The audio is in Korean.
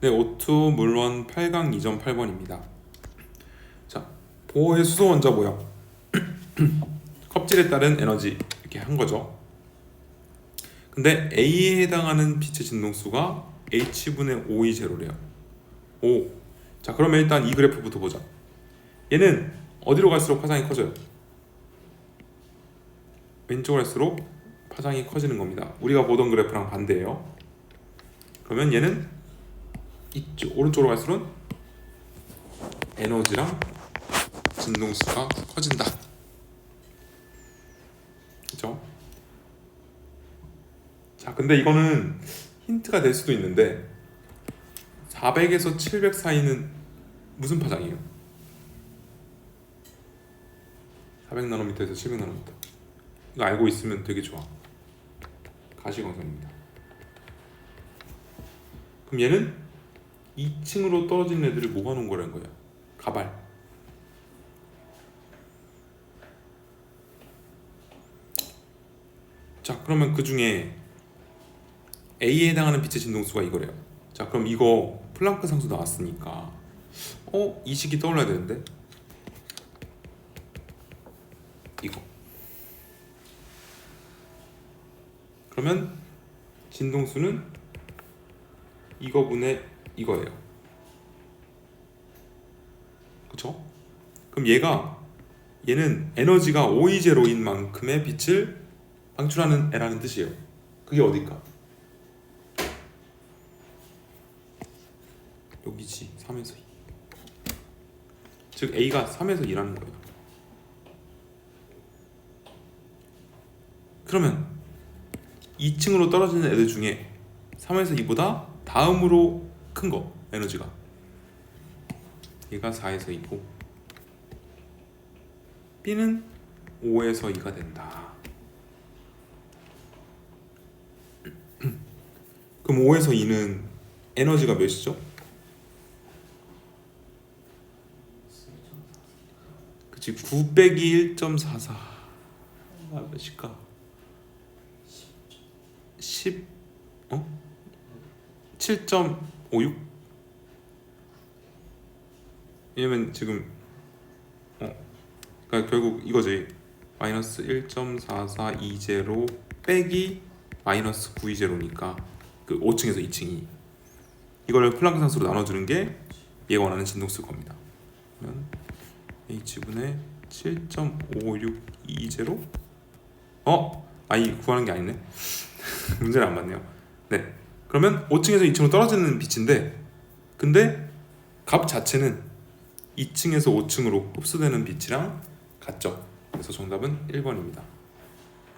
네, O2 물론 8강 2점 8번입니다. 자, 보호의 수소 원자 모형. 껍질에 따른 에너지 이렇게 한 거죠. 근데 A에 해당하는 빛의 진동수가 H분의 5이 제로래요. 5. 자, 그러면 일단 이 그래프부터 보자. 얘는 어디로 갈수록 파장이 커져요? 왼쪽으로 갈수록 파장이 커지는 겁니다. 우리가 보던 그래프랑 반대예요. 그러면 얘는 이쪽 오른쪽으로 갈수록 에너지랑 진동수가 커진다. 그죠? 자, 근데 이거는 힌트가 될 수도 있는데 400에서 700 사이는 무슨 파장이에요? 400나노미터에서 700나노미터. 이거 알고 있으면 되게 좋아. 가시광선입니다. 그럼 얘는 2층으로 떨어진 애들을 모아놓은 거라는 거야. 가발. 자, 그러면 그 중에 A에 해당하는 빛의 진동수가 이거래요. 자, 그럼 이거 플랑크 상수 나왔으니까, 어, 이 식이 떠올라야 되는데, 이거. 그러면 진동수는 이거분의 이거예요. 그쵸? 그럼 얘가 얘는 에너지가 O2제로인 만큼의 빛을 방출하는 애라는 뜻이에요. 그게 어딜까? 여기지 3에서 2. 즉 A가 3에서 2라는 거예요. 그러면 2층으로 떨어지는 애들 중에 3에서 2보다 다음으로 큰 거 에너지가 얘가 4에서 2고 B는 5에서 2가 된다. 그럼 5에서 2는 에너지가 몇이죠? 그치 9 빼기 1.44 아, 몇일까? 10 어? 7.56 왜냐면 지금 어 그러니까 결국 이거지. 마이너스 1.4420 빼기 마이너스 920니까 그 5층에서 2층이. 이걸 플랑크 상수로 나눠주는 게 얘가 원하는 진동수일 겁니다. 그러면 h분의 7.5620 어? 아 이 구하는 게 아니네. 문제를 안 맞네요. 네 그러면 5층에서 2층으로 떨어지는 빛인데 근데 값 자체는 2층에서 5층으로 흡수되는 빛이랑 같죠? 그래서 정답은 1번입니다